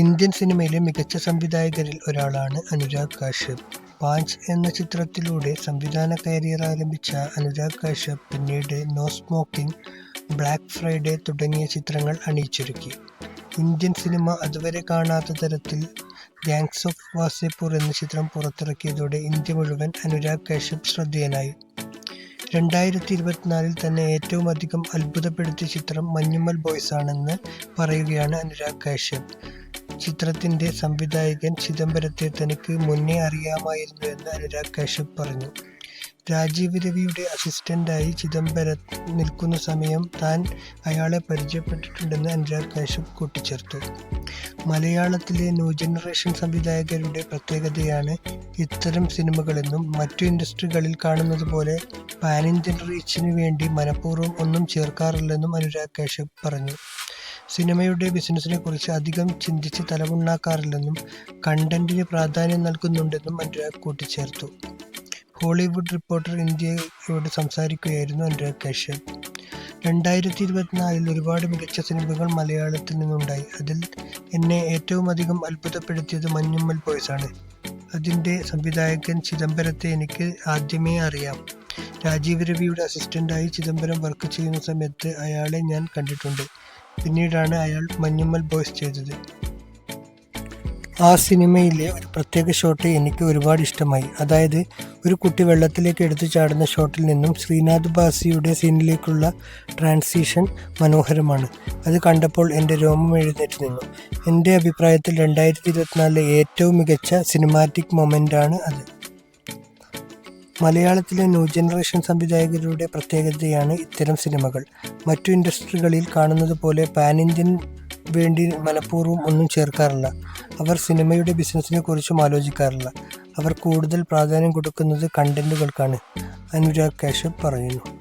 Indian സിനിമയിലെ മികച്ച സംവിധായകരിൽ ഒരാളാണ് അനുരാഗ് കാശ്യപ്. പാഞ്ച് എന്ന ചിത്രത്തിലൂടെ സംവിധാന കരിയർ ആരംഭിച്ച അനുരാഗ് കാശ്യപ് പിന്നീട് നോ സ്മോക്കിംഗ് ബ്ലാക്ക് ഫ്രൈഡേ തുടങ്ങിയ ചിത്രങ്ങൾ അണിയിച്ചൊരുക്കി. ഇന്ത്യൻ സിനിമ അതുവരെ കാണാത്ത തരത്തിൽ ഗാങ്സ് ഓഫ് വാസിപ്പൂർ എന്ന ചിത്രം പുറത്തിറക്കിയതോടെ ഇന്ത്യ മുഴുവൻ അനുരാഗ് കാശ്യപ് ശ്രദ്ധേയനായി. രണ്ടായിരത്തി ഇരുപത്തിനാലിൽ തന്നെ ഏറ്റവും അധികം അത്ഭുതപ്പെടുത്തിയ ചിത്രം മഞ്ഞുമ്മൽ ബോയ്സ് ആണെന്ന് പറയുകയാണ് അനുരാഗ് കാശ്യപ്. ചിത്രത്തിന്റെ സംവിധായകൻ ചിദംബരത്തെ തനിക്ക് മുന്നേ അറിയാമായിരുന്നുവെന്ന് അനുരാഗ് കശ്യപ് പറഞ്ഞു. രാജീവ് രവിയുടെ അസിസ്റ്റന്റായി ചിദംബരം നിൽക്കുന്ന സമയം താൻ അയാളെ പരിചയപ്പെട്ടിട്ടുണ്ടെന്ന് അനുരാഗ് കശ്യപ് കൂട്ടിച്ചേർത്തു. മലയാളത്തിലെ ന്യൂ ജനറേഷൻ സംവിധായകരുടെ പ്രത്യേകതയാണ് ഇത്തരം സിനിമകളെന്നും മറ്റു ഇൻഡസ്ട്രികളിൽ കാണുന്നത് പോലെ പാൻ ഇന്ത്യൻ റീച്ചിന് വേണ്ടി മനഃപൂർവം ഒന്നും ചേർക്കാറില്ലെന്നും അനുരാഗ് കശ്യപ് പറഞ്ഞു. സിനിമയുടെ ബിസിനസ്സിനെക്കുറിച്ച് അധികം ചിന്തിച്ച് തലമുണ്ണാക്കാറില്ലെന്നും കണ്ടന്റിന് പ്രാധാന്യം നൽകുന്നുണ്ടെന്നും അനുരാഗ് കൂട്ടിച്ചേർത്തു. ഹോളിവുഡ് റിപ്പോർട്ടർ ഇന്ത്യയോട് സംസാരിക്കുകയായിരുന്നു അനുരാഗ് കശ്യപ് രണ്ടായിരത്തി ഇരുപത്തിനാലിൽ ഒരുപാട് മികച്ച സിനിമകൾ മലയാളത്തിൽ നിന്നുണ്ടായി. അതിൽ എന്നെ ഏറ്റവും അധികം അത്ഭുതപ്പെടുത്തിയത് മഞ്ഞുമ്മൽ ബോയ്സാണ്. അതിന്റെ സംവിധായകൻ ചിദംബരത്തെ എനിക്ക് ആദ്യമേ അറിയാം. രാജീവ് രവിയുടെ അസിസ്റ്റന്റായി ചിദംബരം വർക്ക് ചെയ്യുന്ന സമയത്ത് അയാളെ ഞാൻ കണ്ടിട്ടുണ്ട്. പിന്നീടാണ് അയാൾ മഞ്ഞുമ്മൽ ബോയ്സ് ചെയ്തത്. ആ സിനിമയിലെ ഒരു പ്രത്യേക ഷോട്ട് എനിക്ക് ഒരുപാട് ഇഷ്ടമായി. അതായത് ഒരു കുട്ടി വെള്ളത്തിലേക്ക് എടുത്തു ചാടുന്ന ഷോട്ടിൽ നിന്നും ശ്രീനാഥ് ബാസിയുടെ സീനിലേക്കുള്ള ട്രാൻസിഷൻ മനോഹരമാണ്. അത് കണ്ടപ്പോൾ എന്റെ രോമം എഴുന്നേറ്റ് നിന്നു. എന്റെ അഭിപ്രായത്തിൽ രണ്ടായിരത്തി ഇരുപത്തിനാലിലെ ഏറ്റവും മികച്ച സിനിമാറ്റിക് മൊമെന്റാണ് അത്. മലയാളത്തിലെ ന്യൂ ജനറേഷൻ സംവിധായകരുടെ പ്രത്യേകതയാണ് ഇത്തരം സിനിമകൾ. മറ്റു ഇൻഡസ്ട്രികളിൽ കാണുന്നത് പോലെ പാൻ ഇന്ത്യൻ വേണ്ടി മനഃപൂർവം ഒന്നും ചേർക്കാറില്ല. അവർ സിനിമയുടെ ബിസിനസ്സിനെ കുറിച്ചും ആലോചിക്കാറില്ല. അവർ കൂടുതൽ പ്രാധാന്യം കൊടുക്കുന്നത് കണ്ടന്റുകൾക്കാണ്. അനുരാഗ് കാശ്യപ് പറയുന്നു.